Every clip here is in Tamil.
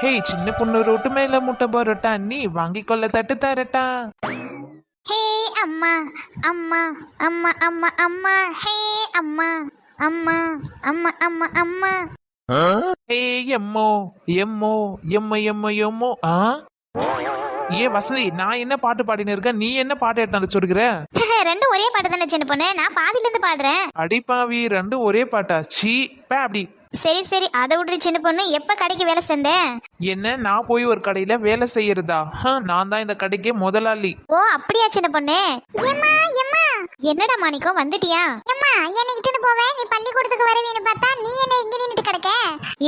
ஹே சின்ன பொண்ணு ரோட்டு மேல முட்டை பரோட்டா நீ வாங்கிக் கொள்ள தட்டு தரட்டா? ஹே அம்மா அம்மா அம்மா அம்மா அம்மா ஹே அம்மா அம்மா அம்மா அம்மா அம்மா. ஹே எம்மோ எம்மோ எம்ம ஆ? ஏ வசந்தி நான் என்ன பாட்டு பாடினு இருக்கேன்? நீ என்ன பாட்டு எடுத்தாந்து சொல்லுகிற? ரெண்டும் ஒரே பாட்டு தானே சின்ன பொண்ணு. நான் பாதியில இருந்து பாடுறேன் அடிப்பாவி ரெண்டும் ஒரே பாட்டா? சீ பே அப்படி. சரி சரி அதை விட்டு சின்ன பொண்ணு. எப்ப கடைக்கு வேலை செஞ்சேன் என்ன நான் போய் ஒரு கடையில வேலை செய்யறதா? நான் தான் இந்த கடைக்கு முதலாளி. ஓ அப்படியா சின்ன பொண்ணு? எம்மா எம்மா என்னடா மாணிக்கம் வந்துட்டியா? எம்மா என்னை இட்டுன்னு போவேன். நீ பள்ளிக்கூடத்துக்கு வருவேன்னு பார்த்தா நீ என்ன இங்க நின்னுட்டு கிடக்க?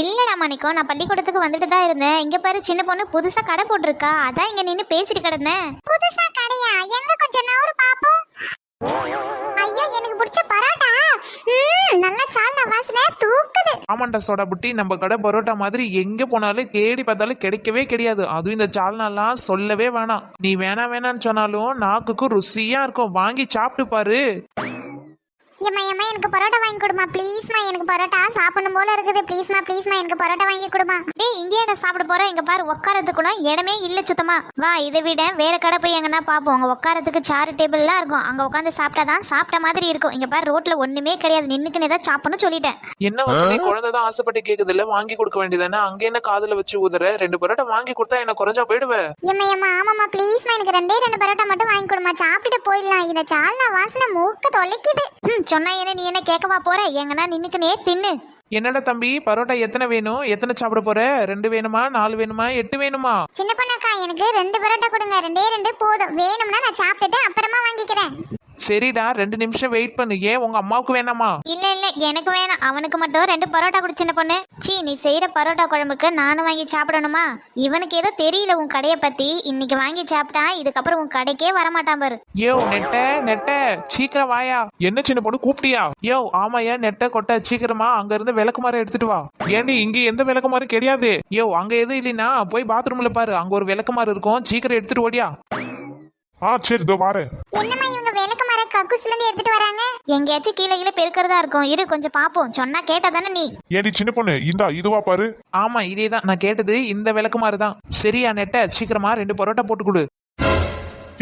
இல்லடா மாணிக்கம் நான் பள்ளிக்கூடத்துக்கு வந்துட்டு தான் இருந்தேன். இங்க பாரு சின்ன பொண்ணு புதுசா கடை போட்டிருக்கா. அதான் இங்க நின்னு பேசிட்டு கிடந்தேன். புதுசா கடையா ஆமாண்டா சோடா புட்டி நம்ம கடை பரோட்டா மாதிரி எங்க போனாலும் தேடி பார்த்தாலும் கிடைக்கவே கிடையாது. அதுவும் இந்த சால்னாலாம் சொல்லவே வேணாம். நீ வேணா வேணான்னு சொன்னாலும் நாக்குக்கு ருசியா இருக்கும். வாங்கி சாப்பிட்டு பாரு. ஏம்மா ஏம்மா எனக்கு பரோட்டா வாங்கி கொடுமா ப்ளீஸ்மா எனக்கு பரோட்டா. சாப்பிடணும் போல இருக்குது. ப்ளீஸ்மா ப்ளீஸ்மா எனக்கு பரோட்டா வாங்கி கொடுமா டேய் இங்கே என்ன சாப்பிட போறோம் இங்க பாரு உட்காரத்துக்கு கூட இடமே இல்ல சுத்தமா. வா இதை விட வேற கடை போய் எங்கன்னா பாப்போம். அங்க உட்காரத்துக்கு சாரு டேபிள்லாம் இருக்கும். அங்க உட்காந்து சாப்பிட்டாதான் சாப்பிட்ட மாதிரி இருக்கும். இங்க பாரு ரோட்ல ஒண்ணுமே கிடையாது. நின்னுக்குன்னு ஏதாவது சாப்பிடணும் சொல்லிட்டேன். என்ன வசதி? குழந்தை தான் ஆசைப்பட்டு கேக்குது இல்ல? வாங்கி கொடுக்க வேண்டியதானே அங்க என்ன காதுல வச்சு ஊதுற? ரெண்டு பரோட்டா வாங்கி கொடுத்தா என்ன குறைஞ்சா போயிடுவ? ஏம்மா ஏம்மா ஆமாம்மா. ப்ளீஸ்மா எனக்கு ரெண்டே ரெண்டு பரோட்டா மட்டும் வாங்கி கொடுமா சாப்பிட்டுட்டு போயிடலாம். இந்த சால்னா வாசனை மூக்க தொலைக்குது. ம் சொன்னா என்ன நீ என்ன கேட்கவா போற? எங்கன்னா நின்னுக்குனே தின்னு. என்னடா தம்பி பரோட்டா எத்தனை வேணும்? எத்தனை சாப்பிட போற? ரெண்டு வேணுமா? நாலு வேணுமா? எட்டு வேணுமா? சின்ன பொண்ணாக்கா எனக்கு ரெண்டு பரோட்டா கொடுங்க. ரெண்டே ரெண்டு போதும். வேணும்னா நான் சாப்பிட்டுட்டு அப்புறமா வாங்கிக்கிறேன். சரிடா ரெண்டு நிமிஷம் வெயிட் பண்ணு. ஏன் உங்க அம்மாவுக்கு வேணாமா? இல்ல இல்ல எனக்கு வேணாம். அவனுக்கு மட்டும் ரெண்டு பரோட்டா கொடு சின்ன பொண்ணு. சீ நீ செய்யற பரோட்டா குழம்புக்கு நானும் வாங்கி சாப்பிடணுமா? இவனுக்கு ஏதோ தெரியல உன் கடையை பத்தி. இன்னைக்கு வாங்கி சாப்பிட்டா இதுக்கப்புறம் உன் கடைக்கே வரமாட்டான் பாரு. யோ நெட்ட நெட்ட சீக்கிரம் வாயா. என்ன சின்ன பொண்ணு கூப்பிட்டியா? யோ ஆமாயா நெட்ட கொட்ட சீக்கிரமா அங்க இருந்து விளக்குமாறு எடுத்துட்டு வா. ஏண்டி இங்க எந்த விளக்குமாறு கிடையாது? யோ அங்க எதுவும் இல்லைன்னா போய் பாத்ரூம்ல பாரு. அங்க ஒரு விளக்குமாறு இருக்கும். சீக்கிரம் எடுத்துட்டு ஓடியா. ஆ சரி இதோ வாரேன். என்னம்மா கக்குஸ்ல இருந்து எடுத்துட்டு வராங்க? எங்கேயாச்சும் கீழே கீழே பெருக்கிறதா இருக்கும். இரு கொஞ்சம் பாப்போம். சொன்னா கேட்டா தானே நீ? ஏடி சின்ன பொண்ணு இந்தா இதுவா பாரு. ஆமா இதேதான். நான் கேட்டது இந்த விளக்குமாறு தான் சரியா நெட்ட? சீக்கிரமா ரெண்டு பரோட்டா போட்டு கொடு.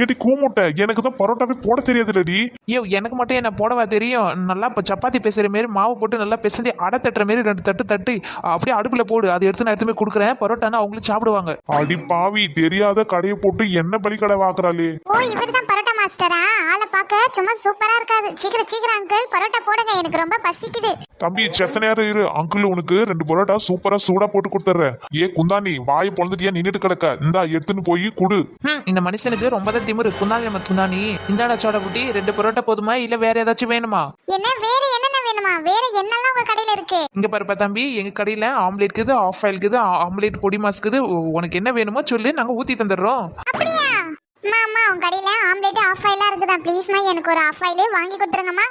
ஏடி கூமுட்டை. எனக்கு தான் பரோட்டாவே போட தெரியாதுலடி ஐயோ எனக்கு மட்டும் என்ன போடவா தெரியும்? நல்லா இப்போ சப்பாத்தி பேசுற மாரி மாவு போட்டு நல்லா பிசைஞ்சு அடை தட்டுற மாரி ரெண்டு தட்டு தட்டி அப்படியே அடுப்புல போடு. அதை எடுத்து நான் எடுத்து போய் கொடுக்குறேன். பரோட்டானா அவங்களும் சாப்பிடுவாங்க. அடி பாவி தெரியாத கடையை போட்டு என்ன பலி கடை வாக்குறாளே ஓ இவர் தான் பரோட்டா மாஸ்டரா ஆளை பார்க்க சும்மா சூப்பரா இருக்காது. சீக்கிரம் சீக்கிரம் அங்கிள் பரோட்டா போடுங்க. எனக்கு ரொம்ப பசிக்குது. தம்பி செத்த நேரம் இரு. அங்கிள் உனக்கு ரெண்டு பரோட்டா சூப்பரா சூடா போட்டு கொடுத்துட்றேன் ஏ குந்தாணி வாயை பொழந்துட்டியா? நின்னுட்டு கிடக்க. இந்தா எடுத்துன்னு போய் குடு. ஹம், இந்த மனுஷனுக்கு ரொம்ப தான் திமிரு. குந்தாணி நம்ம குந்தாணி. இந்தாடா சோடா குட்டி. ரெண்டு பரோட்டா போதுமா? இல்ல வேற ஏதாச்சும் வேணுமா? என்ன வேற என்னென்ன வேணுமா? வேற என்னெல்லாம் உங்க கடையில இருக்கு? இங்க பாருப்பா தம்பி. எங்க கடையில ஆம்லேட் இருக்குது ஆஃப் ஆயில் இருக்குது ஆ- ஆம்லேட் பொடி மாஸ்க்குது உனக்கு என்ன வேணுமோ சொல்லு. நாங்க ஊத்தி தந்துடுறோம். அப்படியா? அம்மா அம்மா உங்க கடையில எனக்கு ஒரு ஆஃப் ஆயிலே வாங்கி கொடுத்துருங்கம்மா.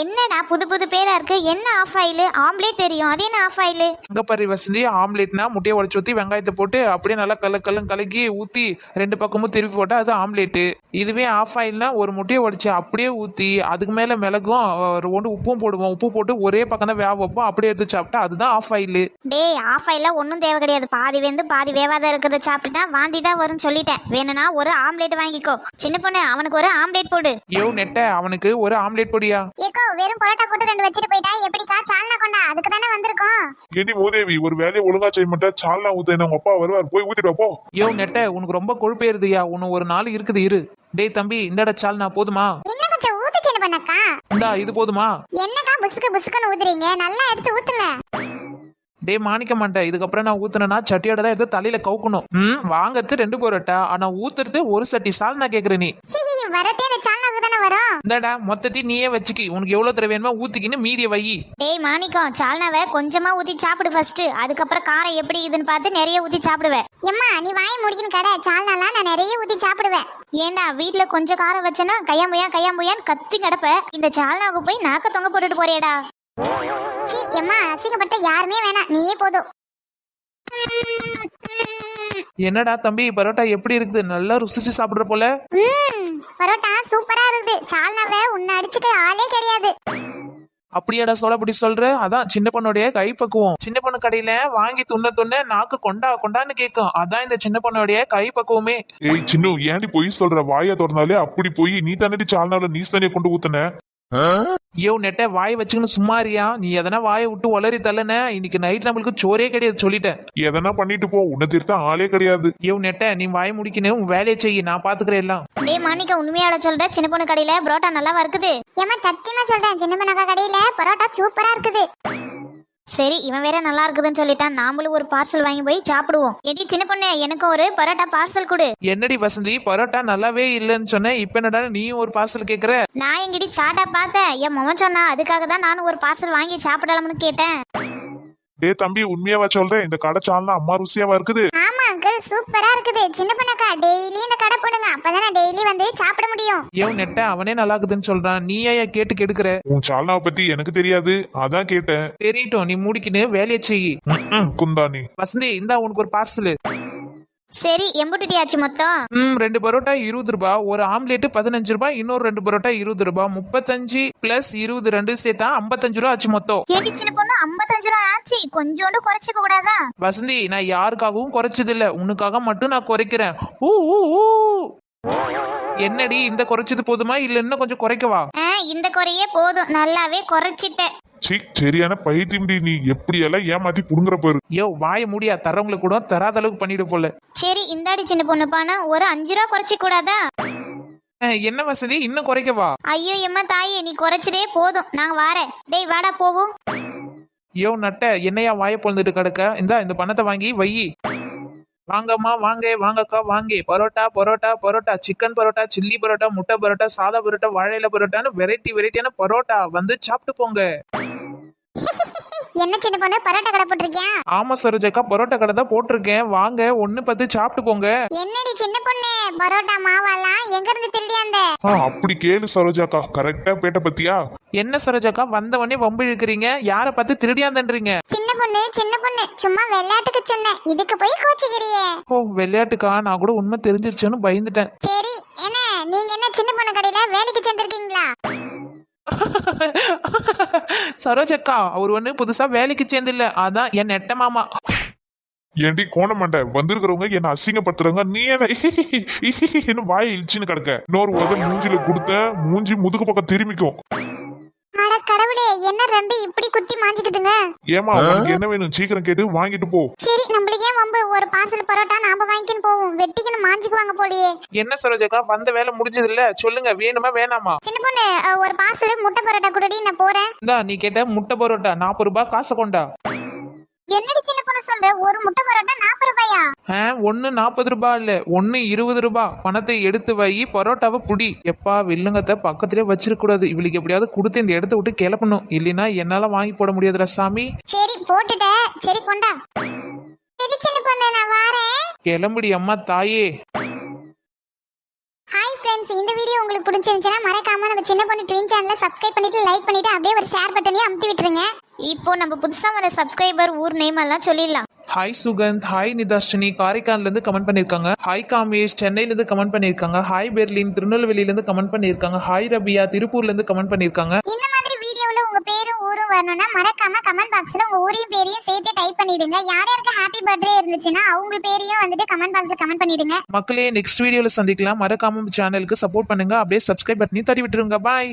என்னடா புது புது பேரா இருக்கு? என்ன ஆஃப் ஆயில் ஆம்லேட் தெரியும். அது என்ன ஆஃப் ஆயில் இங்க பாரு வசந்தி ஆம்லேட்னா முட்டையை உடச்சு ஊத்தி வெங்காயத்தை போட்டு அப்படியே நல்லா கல்ல கல்லும் கலக்கி ஊத்தி ரெண்டு பக்கமும் திருப்பி போட்டா அது ஆம்லேட்டு. இதுவே ஆஃப் ஆயில்னா ஒரு முட்டையை உடச்சு அப்படியே ஊத்தி அதுக்கு மேல மிளகும் ஒரு ஒன்று உப்பும் போடுவோம். உப்பு போட்டு ஒரே பக்கம் தான் வேக வைப்போம். அப்படியே எடுத்து சாப்பிட்டா அதுதான் ஆஃப் ஆயில் டேய் ஆஃப் ஆயிலாம் ஒன்றும் தேவை கிடையாது. பாதி வெந்து பாதி வேவாத இருக்கிறத சாப்பிட்டுட்டா வாந்தி தான் வரும்னு சொல்லிட்டேன். வேணும்னா ஒரு ஆம்லேட் வாங்கிக்கோ. சின்ன பொண்ணு அவனுக்கு ஒரு ஆம்லேட் போடு. யோ நெட்ட அவனுக்கு ஒரு ஆம்லேட் பொடியா? ஏக்கோ வெறும் பரோட்டா போட்டு ரெண்டு வச்சுட்டு போயிட்டா? எப்படிக்கா? சால்னா கொண்டா? அதுக்கு தானே வந்திருக்கோம். ஏடி மூதேவி ஒரு வேலையை ஒழுங்கா செய்ய மாட்டேன் சால்னா ஊத்த உங்க அப்பா வருவார். போய் ஊத்திட்டு போ. யோ நெட்ட உனக்கு ரொம்ப கொழுப்பேறுதுயா உனக்கு ஒரு நாள் இருக்குது இரு. டேய் தம்பி இந்தட சால்னா போதுமா? இன்னும் கொஞ்சம் ஊத்து சின்ன பண்ணக்கா? இந்தா இது போதுமா? என்னக்கா புசுக்கு புசுக்குன்னு ஊத்துறீங்க? நல்லா எடுத்து ஊத்துங்க. டேய் மாணிக்க மாட்டேன் இதுக்கப்புறம் நான் ஊத்துனேன்னா சட்டியோட தான் எடுத்து தலையில கவுக்கணும். ம் வாங்கறது ரெண்டு பரோட்டா? ஆனா ஊத்துறது ஒரு சட்டி. சால் நான் கேக்குறேன் நீ. வரதே சால்னாக்கு தானே வரும். இந்தாடா மொத்தத்தையும் நீயே வச்சுக்கி. உனக்கு எவ்வளவு தர வேணுமோ ஊத்திக்கின்னு மீதிய வை. டேய் மாணிக்கம் சால்னாவை கொஞ்சமா ஊத்தி சாப்பிடு ஃபர்ஸ்ட் அதுக்கப்புறம் காரம் எப்படி இதுன்னு பார்த்து நிறைய ஊத்தி சாப்பிடுவேன் எம்மா நீ வாயை முடிக்கணும் கடை. சால்னாலாம் நான் நிறைய ஊத்தி சாப்பிடுவேன் ஏண்டா வீட்ல கொஞ்சம் காரம் வச்சனா கையாம்புயா கையாம்புயான்னு கத்தி கிடப்ப. இந்த சால்னாவுக்கு போய் நாக்க தொங்க போட்டுட்டு போறியடா. சீ எம்மா அசிங்கப்பட்ட யாருமே வேணாம். நீயே போதும். என்னடா தம்பி பரோட்டா எப்படி இருக்குது? நல்லா ருசிச்சு சாப்பிடுற போல. ம், பரோட்டா சூப்பரா இருக்குது. சால்னாவை உன்னை அடிச்சுட்டு ஆளே கிடையாது. அப்படியாடா சோழப்படி சொல்ற? அதான் சின்ன பொண்ணுடைய கைப்பக்குவம் சின்ன பொண்ணு கடையில வாங்கி துண்ண துண்ண நாக்கு கொண்டா கொண்டான்னு கேட்கும் அதான் இந்த சின்ன பொண்ணுடைய கைப்பக்குவமே ஏய் சின்னு ஏன்டி பொய் சொல்ற? வாயை திறந்தாலே அப்படி போய். நீ தானடி சால்னால நீ தானே கொண்டு ஊத்துன? ஐயோ நெட்ட வாய் வச்சுக்கின்னு சும்மாரியா நீ எதனா வாயை விட்டு ஒளரி தள்ளன? இன்னைக்கு நைட் நம்மளுக்கு சோறே கிடையாது சொல்லிட்டேன். எதனா பண்ணிட்டு போ. உன்னை திருத்த ஆளே கிடையாது. ஐயோ நெட்ட நீ வாய் முடிக்கணும் உன் வேலையை செய்ய நான் பாத்துக்கிறேன் எல்லாம். டேய் மாணிக்கா உண்மையாட சொல்ற? சின்ன பொண்ணு கடையில பரோட்டா நல்லாவா இருக்குது? ஏமா சத்தியமா சொல்றேன். சின்ன பொண்ணு கடையில பரோட்டா சூப்பரா இருக்குது. சரி இவன் வேற நல்லா இருக்குதுன்னு சொல்லிட்டான். நாமளும் ஒரு பார்சல் வாங்கி போய் சாப்பிடுவோம். எடி சின்ன பொண்ணு எனக்கு ஒரு பரோட்டா பார்சல் கொடு. என்னடி வசந்தி பரோட்டா நல்லாவே இல்லைன்னு சொன்னேன். இப்ப என்னடா நீயும் ஒரு பார்சல் கேக்குற? நான் எங்கிட்ட சாட்டா பார்த்தேன். என் மொமன் சொன்னா அதுக்காக தான் நானும் ஒரு பார்சல் வாங்கி சாப்பிடலாம்னு கேட்டேன். டேய் தம்பி உண்மையாவா சொல்றேன்? இந்த கடை சால்னா அம்மா ருசியாவா இருக்குது? சூப்பரா இருக்குது. சின்ன பொண்ணுக்கா டெய்லி இந்த கடை போடுங்க. அப்பதான் நான் டெய்லி வந்து சாப்பிட முடியும். ஐயோ நெட்ட அவனே நல்லா இருக்குதுன்னு சொல்றான். நீ ஏன் கேட்டு கெடுக்கிற? உன் சால்னாவை பத்தி எனக்கு தெரியாது. அதான் கேட்டேன். தெரியட்டும் நீ மூடிக்கின்னு வேலையை செய். குந்தாணி வசந்தி இந்தா உனக்கு ஒரு பார்சல் சரி எம்புட்டுட்டியாச்சு மொத்தம். ம் ரெண்டு பரோட்டா இருபது ரூபாய் ஒரு ஆம்லேட் பதினஞ்சு ரூபாய் இன்னொரு ரெண்டு பரோட்டா இருபது ரூபாய் முப்பத்தஞ்சு பிளஸ் இருபது ரெண்டு சேர்த்தா ஐம்பத்தஞ்சு ரூபா ஆச்சு மொத்தம். ஏடி சின்ன பொண்ணு ஐம்பத்தஞ்சு ரூபா ஆச்சு. கொஞ்சோண்டு குறைச்சிக்க கூடாதா? வசந்தி நான் யாருக்காகவும் குறைச்சது இல்ல உனக்காக மட்டும் நான் குறைக்கிறேன். ஊ ஊ ஊ. என்னடி இந்த குறைச்சது போதுமா? இல்ல இன்னும் கொஞ்சம் குறைக்கவா? ஆ, இந்த குறையே போதும். நல்லாவே குறைச்சிட்டேன். சீ சரியான பைத்தியம்டி நீ. எப்படியெல்லாம் ஏமாத்தி புடுங்குற பாரு. யோ வாய முடியா தரவங்களுக்கு கூட தராத அளவுக்கு பண்ணிடு போல. சரி இந்தாடி சின்ன பொண்ணு பானா ஒரு அஞ்சு ரூபா குறைச்சிக்க கூடாதா? அஹ், என்ன வசதி? இன்னும் குறைக்கவா? ஐயோ எம்மா தாயே நீ குறைச்சதே போதும். நான் வாரேன். டேய் வாடா போவோம். யோ நட்ட என்னையா வாய பொழுந்துட்டு கிடக்க? இந்தா இந்த பணத்தை வாங்கி வை வாங்கம்மா வாங்க வாங்கக்கா வாங்க. பரோட்டா பரோட்டா பரோட்டா. சிக்கன் பரோட்டா சில்லி பரோட்டா முட்டை பரோட்டா சாதா பரோட்டா வாழையில பரோட்டான்னு வெரைட்டி வெரைட்டியான பரோட்டா. வந்து சாப்பிட்டு போங்க. என்ன சின்ன பொண்ணு? பரோட்டா கடை போட்டிருக்கியா? ஆமா சரோஜக்கா. பரோட்டா கடை தான் போட்டிருக்கேன். வாங்க ஒன்னு பத்து சாப்பிட்டு போங்க. என்னடி சின்ன பரோட்டா மாவெல்லாம் எங்க இருந்து திருடியாந்த ஆ அப்படி கேளு சரோஜாக்கா. கரெக்டா பேட்ட பத்தியா? என்ன சரோஜக்கா வந்த உடனே வம்பு இழுக்கிறீங்க? யாரை பார்த்து திருடியாந்தன்றீங்க சின்ன பொண்ணு சின்ன பொண்ணு சும்மா விளையாட்டுக்கு சொன்னேன். இதுக்கு போய் கோச்சிக்கிறியே. ஓ விளையாட்டுக்கா நான் கூட உண்மை தெரிஞ்சிருச்சுன்னு பயந்துட்டேன். சரி என்ன? நீங்க என்ன சின்ன பொண்ணு கடையில வேலைக்கு சேர்ந்திருக்கீங்களா? சரோஜக்கா அவர் ஒண்ணு புதுசா வேலைக்கு சேர்ந்தில்ல. அதான் என் நெட்ட மாமா. ஏண்டி கோணமண்ட வந்திருக்கிறவங்க என்ன அசிங்கப்படுத்துறாங்க. நீ என்ன வாயை இழிச்சுன்னு கிடக்க? இன்னொரு உதவி மூஞ்சில கொடுத்த மூஞ்சி முதுகு பக்கம் திரும்பிக்கும். அட கடவுளே என்ன ரெண்டு இப்படி குத்தி மாஞ்சிக்குதுங்க? ஏமா உனக்கு என்ன வேணும்? சீக்கிரம் கேட்டு வாங்கிட்டு போ. சரி நம்மளுக்கு ஏன் வம்பு. ஒரு பார்சல் பரோட்டா நாம வாங்கிக்கின்னு போவோம். வெட்டிக்கின்னு மாஞ்சிக்குவாங்க போலயே. என்ன சரோஜக்கா வந்த வேலை முடிஞ்சது இல்ல சொல்லுங்க வேணுமா வேணாமா? சின்ன பொண்ணு ஒரு பார்சல் முட்டை பரோட்டா குடுடி நான் போறேன். இந்தா நீ கேட்ட முட்டை பரோட்டா நாற்பது ரூபாய் காசை கொண்டா. என்னடி சின்ன பொண்ணு சொல்ற? ஒரு முட்டை பரோட்டா நாற்பது ரூபாயா? ஆ நாற்பது ரூபாய் இல்ல. ஒன்னு இருபது ரூபாய் பணத்தை எடுத்து வை. பரோட்டாவை புடி. எப்பா வில்லுங்கத்தை பக்கத்திலே வச்சிருக்க கூடாது இவளுக்கு எப்படியாவது கொடுத்து இந்த இடத்த விட்டு கிளப்பணும். இல்லைன்னா என்னால வாங்கி போட முடியாதுடா சாமி. சரி போட்டுட்டேன் சரி கொண்டா. சரி சின்ன பொண்ணு நான் வாரேன். கிளம்புடி அம்மா தாயே. ஃப்ரெண்ட்ஸ் இந்த வீடியோ உங்களுக்கு பிடிச்சிருந்துச்சுன்னா மறக்காம நம்ம சின்ன பொண்ணு ட்வீன் சேனலை சப்ஸ்கிரைப் பண்ணிட்டு லைக் பண்ணிட்டு அப்படியே ஒரு ஷேர் பட்டனையும் அமுத்தி விட்டுருங்க. இப்போ நம்ம புதுசா வர சப்ஸ்கிரைபர் ஊர் நேம் எல்லாம் சொல்லிடலாம். ஹாய் சுகந்த் ஹாய் நிதாஷினி காரைக்கால்ல இருந்து கமெண்ட் பண்ணிருக்காங்க. ஹாய் காமேஷ் சென்னையில இருந்து கமெண்ட் பண்ணிருக்காங்க. ஹாய் பெர்லின் திருநெல்வேலியில இருந்து கமெண்ட் பண்ணிருக்காங்க. ஹாய் ரபியா திருப்பூர்ல இருந்து கமெண்ட் பண்ணிருக்காங்க இந்த மாதிரி வீடியோல உங்க பேரும் ஊரும் வரணும்னா மறக்காம கமெண்ட் பாக்ஸ்ல உங்க ஊரையும் பேரையும் சேர்த்து டைப் பண்ணிடுங்க. யார் யாருக்கு ஹாப்பி பர்த்டே இருந்துச்சுன்னா அவங்க பேரையும் வந்துட்டு கமெண்ட் பாக்ஸ்ல கமெண்ட் பண்ணிடுங்க. மக்களே நெக்ஸ்ட் வீடியோல சந்திக்கலாம். மறக்காம சேனலுக்கு சப்போர்ட் பண்ணுங்க. அப்படியே சப்ஸ்கிரைப் பண்ணி தட்டி விட்டுருங்க. பாய்